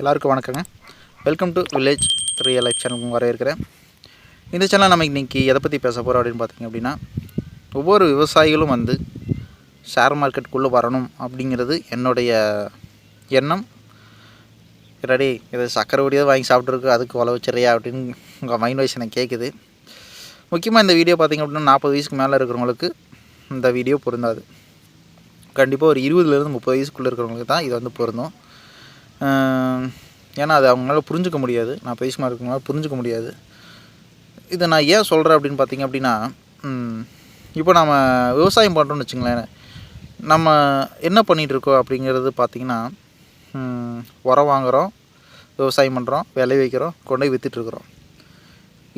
எல்லாருக்கும் வணக்கங்க. Welcome to village real life சேனலுக்கு வரவேற்கிறேன். இந்த சேனல் நம்ம இன்றைக்கி எதை பற்றி பேச போகிறோம் அப்படின்னு பார்த்தீங்க அப்படின்னா ஒவ்வொரு விவசாயிகளும் வந்து ஷேர் மார்க்கெட்டுக்குள்ளே வரணும் அப்படிங்கிறது என்னுடைய எண்ணம். ரெடி இது சக்கரை ஒடியாக வாங்கி சாப்பிட்ருக்கு அதுக்கு உழ வச்சுறியா அப்படின்னு உங்கள் மைண்ட் வாய்ஸ் எனக்கு கேட்குது முக்கியமாக இந்த வீடியோ பார்த்தீங்க அப்படின்னா நாற்பது வயசுக்கு மேலே இருக்கிறவங்களுக்கு இந்த வீடியோ பொருந்தாது. கண்டிப்பாக ஒரு இருபதுலேருந்து முப்பது வயசுக்குள்ளே இருக்கிறவங்களுக்கு தான் இது வந்து பொருந்தும். ஏன்னா அது அவங்களால புரிஞ்சுக்க முடியாது. நான் பேசுமா இருக்கிறவங்களால புரிஞ்சுக்க முடியாது. இதை நான் ஏன் சொல்கிறேன் அப்படின்னு பார்த்தீங்க அப்படின்னா இப்போ நம்ம விவசாயம் பண்ணுறோம்னு வச்சுங்களேன். நம்ம என்ன பண்ணிகிட்ருக்கோம் அப்படிங்கிறது பார்த்திங்கன்னா உரம் வாங்குகிறோம் விவசாயம் பண்ணுறோம் விளை வைக்கிறோம் கொண்டு போய் விற்றுட்ருக்குறோம்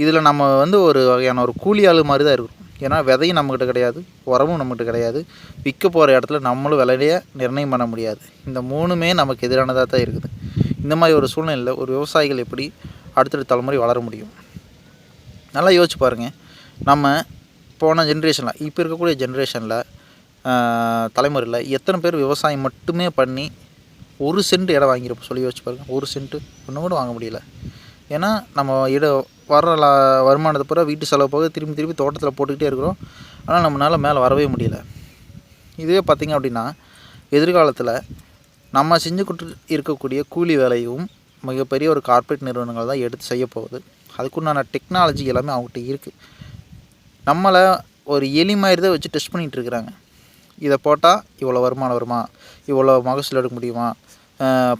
இதில் நம்ம வந்து ஒரு வகையான ஒரு கூலி ஆளு மாதிரி தான் இருக்கிறோம் ஏன்னா விதையும் நம்மக்கிட்ட கிடையாது உரமும் நம்மக்கிட்ட கிடையாது. விற்க போகிற இடத்துல நம்மளும் விலையை நிர்ணயம் பண்ண முடியாது. இந்த மூணுமே நமக்கு எதிரானதாக தான் இருக்குது. இந்த மாதிரி ஒரு சூழ்நிலையில் ஒரு விவசாயிகள் எப்படி அடுத்தடுத்த தலைமுறை வளர முடியும்? நல்லா யோசிச்சு பாருங்கள் நம்ம போன ஜென்ரேஷனில் இப்போ இருக்கக்கூடிய ஜென்ரேஷனில் தலைமுறையில் எத்தனை பேர் விவசாயம் மட்டுமே பண்ணி ஒரு சென்ட் இடம் வாங்கியிருப்போம் சொல்லி யோசிச்சு பாருங்கள் ஒரு சென்ட்டு ஒன்று கூட வாங்க முடியல. ஏன்னா நம்ம இட வர்ற லா வருமானத்தை பூரா வீட்டு செலவு போக திரும்பி திரும்பி தோட்டத்தில் போட்டுக்கிட்டே இருக்கிறோம். ஆனால் நம்மளால் மேலே வரவே முடியல. இதுவே பார்த்திங்க அப்படின்னா எதிர்காலத்தில் நம்ம செஞ்சு கொடுத்து இருக்கக்கூடிய கூலி வேலையும் மிகப்பெரிய ஒரு கார்ப்பரேட் நிறுவனங்கள் தான் எடுத்து செய்ய போகுது. அதுக்குண்டான டெக்னாலஜி எல்லாமே அவங்ககிட்ட இருக்குது நம்மளை ஒரு எலி மாதிரி தான் வச்சு டெஸ்ட் பண்ணிகிட்டு இருக்கிறாங்க. இதை போட்டால் இவ்வளோ வருமானம் வருமா? இவ்வளோ மகசூல் எடுக்க முடியுமா?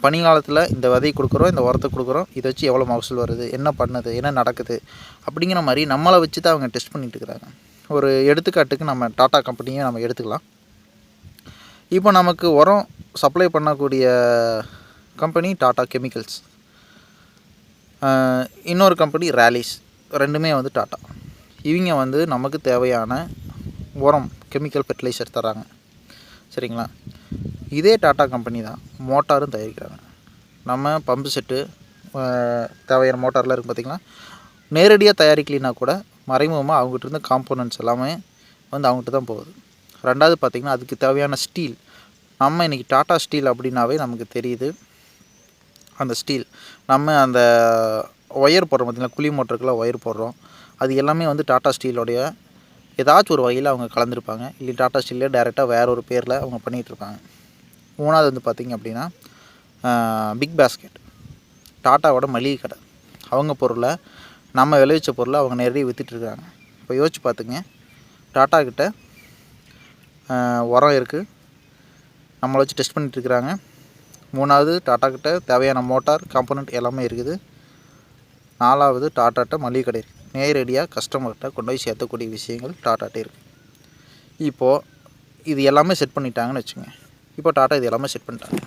பனிகாலத்தில் இந்த விதையை கொடுக்குறோம் இந்த உரத்தை கொடுக்குறோம் இதை வச்சு எவ்வளோ மகசூல் வருது என்ன பண்ணுது என்ன நடக்குது அப்படிங்கிற மாதிரி நம்மளை வச்சு தான் அவங்க டெஸ்ட் பண்ணிட்டு இருக்கிறாங்க. ஒரு எடுத்துக்காட்டுக்கு நம்ம டாட்டா கம்பெனியும் நம்ம எடுத்துக்கலாம். இப்போ நமக்கு உரம் சப்ளை பண்ணக்கூடிய கம்பெனி டாட்டா கெமிக்கல்ஸ். இன்னொரு கம்பெனி ரேலிஸ் ரெண்டுமே வந்து டாட்டா இவங்க வந்து நமக்கு தேவையான உரம் கெமிக்கல் ஃபெர்டிலைசர் தராங்க. சரிங்களா? இதே டாட்டா கம்பெனி தான். மோட்டாரும் தயாரிக்கிறாங்க. நம்ம பம்பு செட்டு தேவையான மோட்டார்லாம் இருக்குது பார்த்திங்கன்னா நேரடியாக தயாரிக்கலைன்னா கூட மறைமுகமாக அவங்ககிட்ட இருந்து காம்போனன்ட்ஸ் எல்லாமே வந்து அவங்ககிட்ட தான் போகுது. ரெண்டாவது பார்த்திங்கன்னா அதுக்கு தேவையான ஸ்டீல் நம்ம இன்றைக்கி டாட்டா ஸ்டீல் அப்படின்னாவே நமக்கு தெரியுது. அந்த ஸ்டீல் நம்ம அந்த ஒயர் போடுறோம் பார்த்திங்கன்னா குழி மோட்டருக்குலாம் ஒயர் போடுறோம். அது எல்லாமே வந்து டாட்டா ஸ்டீலோடைய ஏதாச்சும் ஒரு வகையில் அவங்க கலந்துருப்பாங்க. இல்லை டாட்டா ஸ்டீலில் டேரெக்டாக வேறு ஒரு பேரில் அவங்க பண்ணிகிட்ருப்பாங்க மூணாவது வந்து பார்த்திங்க அப்படின்னா பிக் பாஸ்கெட் டாட்டாவோட மளிகை கடை. அவங்க பொருளை நம்ம விளைவிச்ச பொருளை அவங்க நேரடியாக விற்றுட்ருக்காங்க இப்போ யோசிச்சு பார்த்துங்க. டாட்டா கிட்ட உரம் இருக்குது நம்மளை வச்சு டெஸ்ட் பண்ணிட்டுருக்குறாங்க மூணாவது டாட்டா கிட்ட தேவையான மோட்டார் காம்பனண்ட் எல்லாமே இருக்குது. நாலாவது டாட்டாட்ட மளிகை கடை இருக்குது நேரடியாக கஸ்டமர்கிட்ட கொண்டு போய் சேர்த்தக்கூடிய விஷயங்கள் டாட்டாட்டே இருக்குது இப்போது இது எல்லாமே செட் பண்ணிட்டாங்கன்னு வச்சுங்க இப்போ டாட்டா இது எல்லாமே செட் பண்ணிட்டாங்க.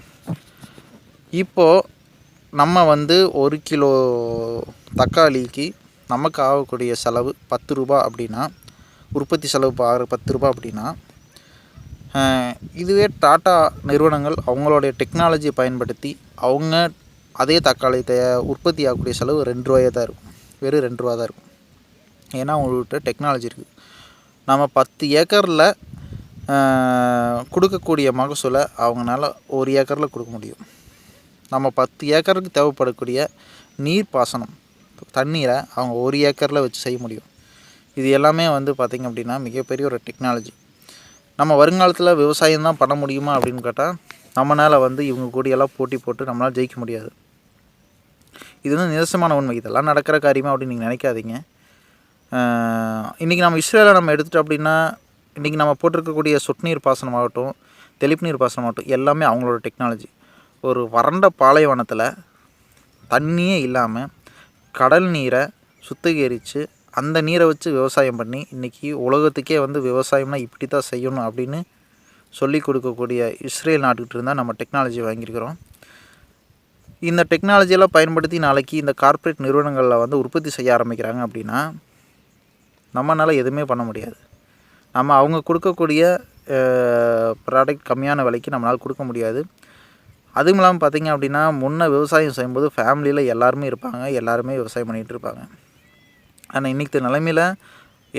இப்போது நம்ம வந்து ஒரு கிலோ தக்காளிக்கு நமக்கு ஆகக்கூடிய செலவு பத்து ரூபா அப்படின்னா உற்பத்தி செலவு ஆகிற பத்து ரூபா அப்படின்னா இதுவே டாட்டா நிறுவனங்கள் அவங்களுடைய டெக்னாலஜியை பயன்படுத்தி அவங்க அதே தக்காளி தய உற்பத்தி ஆகக்கூடிய செலவு ரெண்டு ரூபாயே தான் இருக்கும். வெறும் ரெண்டு ரூபா தான் இருக்கும். ஏன்னா அவங்கள்ட்ட டெக்னாலஜி இருக்குது. நம்ம பத்து ஏக்கரில் கொடுக்கக்கூடிய மகசூலை அவங்களால ஒரு ஏக்கரில் கொடுக்க முடியும். நம்ம பத்து ஏக்கருக்கு தேவைப்படக்கூடிய நீர் பாசனம் தண்ணீரை அவங்க ஒரு ஏக்கரில் வச்சு செய்ய முடியும். இது எல்லாமே வந்து பார்த்திங்க அப்படின்னா மிகப்பெரிய ஒரு டெக்னாலஜி நம்ம வருங்காலத்தில் விவசாயம் தான் பண்ண முடியுமா அப்படின்னு கேட்டால் நம்மளால் வந்து இவங்க கூடியெல்லாம் போட்டி போட்டு நம்மளால் ஜெயிக்க முடியாது. இது வந்து நிதர்சனமான உண்மை. இதெல்லாம் நடக்கிற காரியமாக அப்படின்னு நீங்கள் நினைக்காதீங்க. இன்றைக்கி நம்ம இஸ்ரேலை நம்ம எடுத்துட்டோம் அப்படின்னா இன்றைக்கி நம்ம போட்டிருக்கக்கூடிய சொட்டு நீர் பாசனமாகட்டும் தெளிப்பு நீர் பாசனமாகட்டும் எல்லாமே அவங்களோட டெக்னாலஜி ஒரு வறண்ட பாலைவனத்தில் தண்ணியே இல்லாமல் கடல் நீரை சுத்திகரித்து அந்த நீரை வச்சு விவசாயம் பண்ணி இன்றைக்கி உலகத்துக்கே வந்து விவசாயம்னா இப்படி தான் செய்யணும் அப்படின்னு சொல்லி கொடுக்கக்கூடிய இஸ்ரேல் நாட்டுக்கிட்ட இருந்தால் நம்ம டெக்னாலஜி வாங்கியிருக்கிறோம். இந்த டெக்னாலஜியெல்லாம் பயன்படுத்தி நாளைக்கு இந்த கார்ப்பரேட் நிறுவனங்களில் வந்து உற்பத்தி செய்ய ஆரம்பிக்கிறாங்க அப்படின்னா நம்மளால் எதுவுமே பண்ண முடியாது. நம்ம அவங்க கொடுக்கக்கூடிய ப்ராடக்ட் கம்மியான விலைக்கு நம்மளால் கொடுக்க முடியாது. அதுவும் இல்லாமல் பார்த்திங்க அப்படின்னா முன்ன விவசாயம் செய்யும்போது ஃபேமிலியில் எல்லாருமே இருப்பாங்க. எல்லாருமே விவசாயம் பண்ணிகிட்டு இருப்பாங்க. ஆனால் இன்றைக்கி நிலைமையில்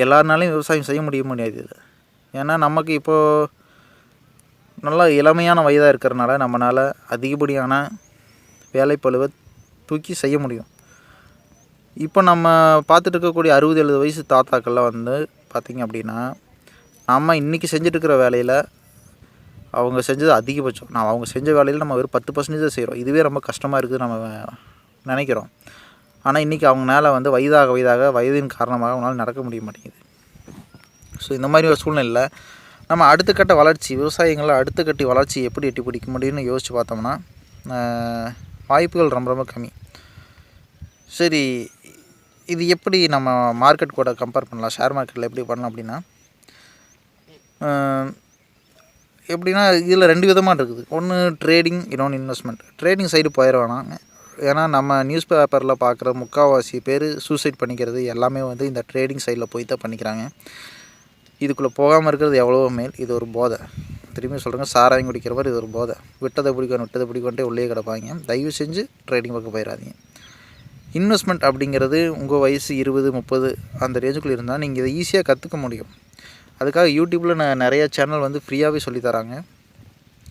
எல்லாருனாலையும் விவசாயம் செய்ய முடிய முடியாது இது. ஏன்னா நமக்கு இப்போது நல்லா இளமையான வயதாக இருக்கிறனால நம்மளால் அதிகப்படியான வேலைப்பளுவை தூக்கி செய்ய முடியும். இப்போ நம்ம பார்த்துட்டு இருக்கக்கூடிய அறுபது எழுபது வயசு தாத்தாக்கள்லாம் வந்து பார்த்திங்க அப்படின்னா நம்ம இன்றைக்கி செஞ்சுட்டு இருக்கிற வேலையில் அவங்க செஞ்சது அதிகபட்சம். நான் அவங்க செஞ்ச வேலையில் நம்ம வெறும் பத்து பர்சன்டேஜ் செய்கிறோம் இதுவே ரொம்ப கஷ்டமாக இருக்குது நம்ம நினைக்கிறோம். ஆனால் இன்றைக்கி மேலே வந்து வயதாக வயதாக வயதின் காரணமாக அவங்களால நடக்க முடிய மாட்டேங்குது. ஸோ இந்த மாதிரி ஒரு சூழ்நிலையில் நம்ம அடுத்த கட்ட வளர்ச்சி விவசாயங்களை அடுத்த கட்டி வளர்ச்சி எப்படி எட்டி பிடிக்க முடியும்னு யோசித்து பார்த்தோம்னா வாய்ப்புகள் ரொம்ப ரொம்ப கம்மி. சரி இது எப்படி நம்ம மார்க்கெட் கூட கம்பேர் பண்ணலாம்? ஷேர் மார்க்கெட்டில் எப்படி பண்ணலாம் அப்படின்னா எப்படின்னா இதில் ரெண்டு விதமாக இருக்குது. ஒன்று ட்ரேடிங் இன்னொன்று இன்வெஸ்ட்மெண்ட் ட்ரேடிங் சைடு போயிட வேணாங்க. ஏன்னா நம்ம நியூஸ் பேப்பரில் பார்க்குற முக்கால்வாசி பேர் சூசைட் பண்ணிக்கிறது எல்லாமே வந்து இந்த ட்ரேடிங் சைடில் போய் தான் பண்ணிக்கிறாங்க. இதுக்குள்ளே போகாமல் இருக்கிறது எவ்வளவோ மேல். இது ஒரு போதை. திரும்பி சொல்கிறேங்க சாராயம் குடிக்கிற மாதிரி இது ஒரு போதை. விட்டதை பிடிக்கணும் விட்டதை பிடிக்கொண்டே உள்ளே கிடப்பாங்க. தயவு செஞ்சு ட்ரேடிங் பக்கம் போயிடாதீங்க. இன்வெஸ்ட்மெண்ட் அப்படிங்கிறது உங்கள் வயசு இருபது முப்பது அந்த ரேஞ்சுக்குள்ளே இருந்தால் நீங்கள் இதை ஈஸியாக கற்றுக்க முடியும். அதுக்காக யூடியூப்பில் நான் நிறைய சேனல் வந்து ஃப்ரீயாகவே சொல்லித் தராங்க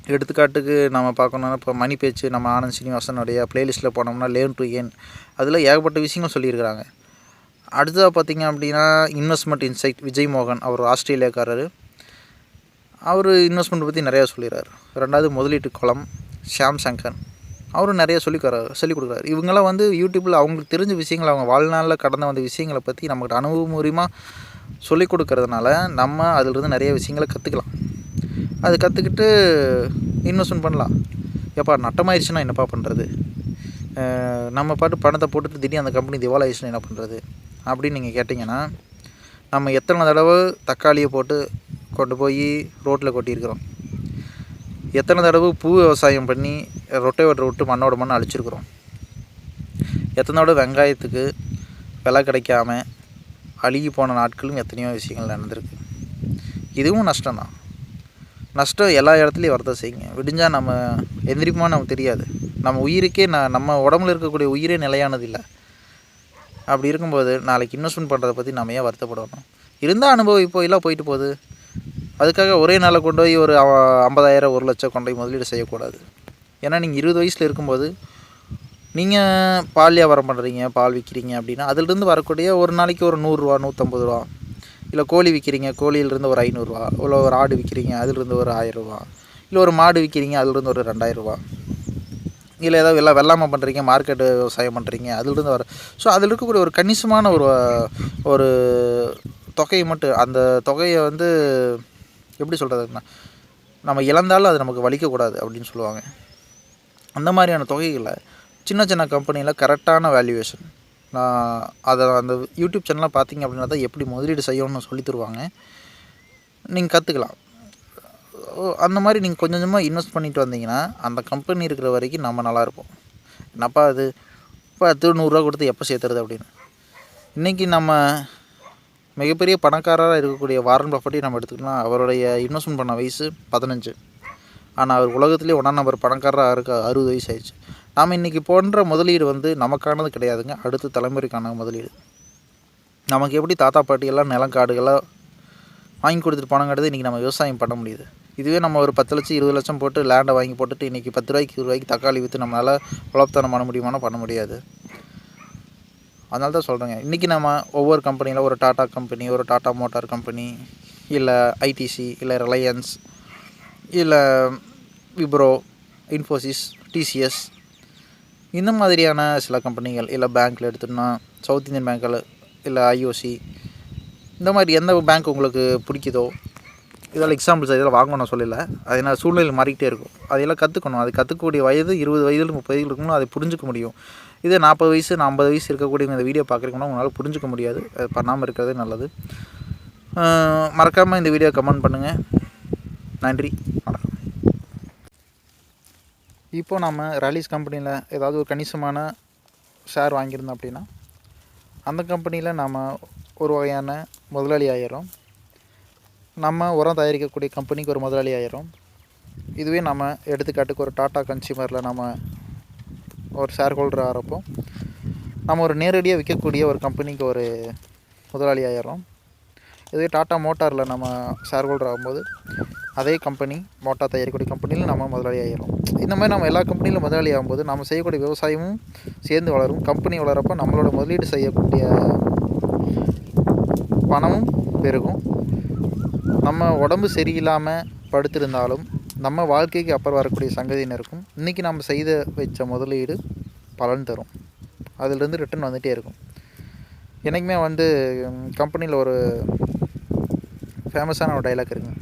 எடுத்துக்காட்டுக்கு நம்ம பார்க்கணுன்னா இப்போ மணி பேச்சு நம்ம ஆனந்த் சீனிவாசனுடைய ப்ளேலிஸ்ட்டில் போனோம்னா லேர்ன் டு ஏன் அதில் ஏகப்பட்ட விஷயங்கள் சொல்லியிருக்கிறாங்க. அடுத்ததாக பார்த்தீங்க அப்படின்னா இன்வெஸ்ட்மெண்ட் இன்சைட் விஜய் மோகன் அவர் ஆஸ்திரேலியாக்காரர். அவர் இன்வெஸ்ட்மெண்ட் பற்றி நிறையா சொல்லிடுறாரு ரெண்டாவது முதலீட்டு குளம் ஷியாம் சங்கர். அவரும் நிறைய சொல்லிக்கிறார் சொல்லிக் கொடுக்குறாரு இவங்கெல்லாம் வந்து யூடியூப்பில் அவங்களுக்கு தெரிஞ்ச விஷயங்கள் அவங்க வாழ்நாளில் கடந்த வந்த விஷயங்களை பற்றி நம்மகிட்ட மூலியமாக சொல்லிக் கொடுக்கறதுனால நம்ம அதிலிருந்து நிறைய விஷயங்களை கற்றுக்கலாம் அது கற்றுக்கிட்டு இன்வெஸ்ட்மெண்ட் பண்ணலாம். எப்பா நட்டமாயிருச்சுன்னா என்னப்பா பண்ணுறது நம்ம பாட்டு பணத்தை போட்டுட்டு திடீர்னு அந்த கம்பெனி திவாலாயிடுச்சுன்னா என்ன பண்ணுறது அப்படின்னு நீங்கள் கேட்டிங்கன்னா நம்ம எத்தனை தடவை தக்காளியை போட்டு கொண்டு போய் ரோட்டில் கொட்டியிருக்கிறோம். எத்தனை தடவை பூ விவசாயம் பண்ணி ரொட்டை வெட்டை விட்டு மண்ணோட மண்ணை அழிச்சிருக்கிறோம். எத்தனை தடவை வெங்காயத்துக்கு விலை கிடைக்காம அழுகி போன நாட்களும் எத்தனையோ விஷயங்கள் நடந்திருக்கு. இதுவும் நஷ்டம்தான். நஷ்டம் எல்லா இடத்துலையும் வரதான் செய்யுங்க. விடிஞ்சால் நம்ம எந்திரிப்போமா நமக்கு தெரியாது. நம்ம உயிருக்கே நான் நம்ம உடம்புல இருக்கக்கூடிய உயிரே நிலையானது இல்லை அப்படி இருக்கும்போது நாளைக்கு இன்வெஸ்ட்மெண்ட் பண்ணுறதை பற்றி நம்ம ஏன் வருத்தப்படணும்? இருந்தால் அனுபவம் இப்போ எல்லாம் போயிட்டு போகுது. அதுக்காக ஒரே நாளில் கொண்டு போய் ஒரு ஐம்பதாயிரம் ஒரு லட்சம் கொண்டு போய் முதலீடு செய்யக்கூடாது. ஏன்னா நீங்கள் இருபது வயசில் இருக்கும்போது நீங்கள் பால் வியாபாரம் பண்ணுறீங்க பால் விற்கிறீங்க அப்படின்னா அதிலிருந்து வரக்கூடிய ஒரு நாளைக்கு ஒரு நூறுரூவா நூற்றம்பது ரூபா இல்லை கோழி விற்கிறீங்க கோழியிலிருந்து ஒரு ஐநூறுரூவா. இல்லை ஒரு ஆடு விற்கிறீங்க அதிலிருந்து ஒரு ஆயிரரூவா. இல்லை ஒரு மாடு விற்கிறீங்க அதிலிருந்து ஒரு ரெண்டாயிரரூவா. இல்லை ஏதாவது எல்லாம் வெள்ளாமை பண்ணுறீங்க மார்க்கெட்டு விவசாயம் பண்ணுறீங்க அதிலிருந்து வர ஸோ அதில் இருக்கக்கூடிய ஒரு கணிசமான ஒரு ஒரு தொகையை மட்டும் அந்த தொகையை வந்து எப்படி சொல்கிறதுன்னா நம்ம இழந்தாலும் அது நமக்கு வலிக்கக்கூடாது அப்படின்னு சொல்லுவாங்க. அந்த மாதிரியான தொகைகளை சின்ன சின்ன கம்பெனியில் கரெக்டான வேல்யூவேஷன் நான் அதை அந்த யூடியூப் சேனலாக பார்த்தீங்க அப்படின்னா தான் எப்படி முதலீடு செய்யணும்னு சொல்லி தருவாங்க. நீங்கள் கற்றுக்கலாம் அந்த மாதிரி நீங்கள் கொஞ்சம் கொஞ்சமாக இன்வெஸ்ட் பண்ணிட்டு வந்தீங்கன்னா அந்த கம்பெனி இருக்கிற வரைக்கும் நம்ம நல்லாயிருப்போம் என்னப்பா அது? பத்து நூறுரூவா கொடுத்து எப்போ சேர்த்துறது அப்படின்னு. இன்றைக்கி நம்ம மிகப்பெரிய பணக்காரராக இருக்கக்கூடிய வாரன் பஃபட்டி நம்ம எடுத்துக்கலாம். அவருடைய இன்வெஸ்ட்மெண்ட் பண்ண வயசு பதினஞ்சு. ஆனால் அவர் உலகத்துலேயே ஒன்றாம் நம்பர் பணக்காரராக இருக்க அறுபது வயசு ஆயிடுச்சு. நாம் இன்றைக்கி போன்ற முதலீடு வந்து நமக்கானது கிடையாதுங்க. அடுத்த தலைமுறைக்கான முதலீடு. நமக்கு எப்படி தாத்தா பாட்டி எல்லாம் நிலம் காடுகளாக வாங்கி கொடுத்துட்டு பணங்கிறது இன்றைக்கி நம்ம விவசாயம் பண்ண முடியுது. இதுவே நம்ம ஒரு பத்து லட்சம் இருபது லட்சம் போட்டு லேண்டை வாங்கி போட்டுட்டு இன்றைக்கி பத்து ரூபாய்க்கு இருபது ரூபாய்க்கு தக்காளி விற்று நம்மளால் உழப்பத்தனம் பண்ண முடியுமானா பண்ண முடியாது. அதனால தான் சொல்கிறேங்க இன்றைக்கி நம்ம ஒவ்வொரு கம்பெனியில் ஒரு டாட்டா கம்பெனி ஒரு டாட்டா மோட்டார் கம்பெனி இல்லை ஐடிசி இல்லை ரிலையன்ஸ் இல்லை விப்ரோ இன்ஃபோசிஸ் டிசிஎஸ் இந்த மாதிரியான சில கம்பெனிகள் இல்லை பேங்க்கில் எடுத்தோம்னா சவுத் இந்தியன் பேங்க்கில் இல்லை ஐஓசி இந்த மாதிரி எந்த பேங்க் உங்களுக்கு பிடிக்குதோ இதெல்லாம் எக்ஸாம்பிள்ஸ் இதெல்லாம் வாங்கணும் நான் சொல்லலை. அது என்ன சூழ்நிலை மாறிக்கிட்டே இருக்கும். அதையெல்லாம் கற்றுக்கணும் அது கற்றுக்கக்கூடிய வயது இருபது வயதில் முப்பது வயதில் இருக்கணும் அதை புரிஞ்சுக்க முடியும். இதே நாற்பது வயசு ஐம்பது வயசு இருக்கக்கூடிய இந்த வீடியோ பார்க்குறீங்கன்னா உங்களால் புரிஞ்சுக்க முடியாது. அது பண்ணாமல் இருக்கிறது நல்லது. மறக்காமல் இந்த வீடியோ கமெண்ட் பண்ணுங்கள் நன்றி. இப்போ நம்ம ரலீஸ் கம்பெனியில் ஏதாவது ஒரு கணிசமான ஷேர் வாங்கியிருந்தோம் அப்படின்னா அந்த கம்பெனியில் நம்ம ஒரு வகையான முதலாளி ஆயிரும் நம்ம உரம் தயாரிக்கக்கூடிய கம்பெனிக்கு ஒரு முதலாளி ஆயிரும் இதுவே நம்ம எடுத்துக்காட்டுக்கு ஒரு டாட்டா கன்சியூமரில் நம்ம ஒரு ஷேர் ஹோல்டர் ஆகிறப்போ நம்ம ஒரு நேரடியாக விற்கக்கூடிய ஒரு கம்பெனிக்கு ஒரு முதலாளி ஆயிரும் இதுவே டாட்டா மோட்டாரில் நம்ம ஷேர் ஹோல்டர் ஆகும்போது அதே கம்பெனி மோட்டார் தயாரிக்கக்கூடிய கம்பெனியில் நம்ம முதலாளி ஆகிடும் இந்த மாதிரி நம்ம எல்லா கம்பெனியிலும் முதலாளி ஆகும்போது நம்ம செய்யக்கூடிய விவசாயமும் சேர்ந்து வளரும். கம்பெனி வளரப்போ நம்மளோட முதலீடு செய்யக்கூடிய பணமும் பெருகும். நம்ம உடம்பு சரியில்லாமல் படுத்திருந்தாலும் நம்ம வாழ்க்கைக்கு அப்புறம் வரக்கூடிய சங்கதியினருக்கும் இன்றைக்கி நம்ம செய்த வச்ச முதலீடு பலன் தரும். அதிலிருந்து ரிட்டர்ன் வந்துகிட்டே இருக்கும். என்றைக்குமே வந்து கம்பெனியில் ஒரு ஃபேமஸான ஒரு டைலாக் இருக்குங்க.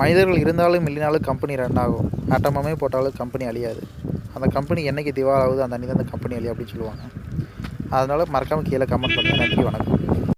மனிதர்கள் இருந்தாலும் இல்லைனாலும் கம்பெனி ரன் ஆகும். ஆட்டமமே போட்டாலும் கம்பெனி அழியாது. அந்த கம்பெனி என்னைக்கு திவாலாகுது அந்த அன்றைக்கி அந்த கம்பெனி அழியும் அப்படின்னு சொல்லுவாங்க. அதனால் மறக்காமல் கீழே கமெண்ட் பண்ணுங்கள் நன்றி வணக்கம்.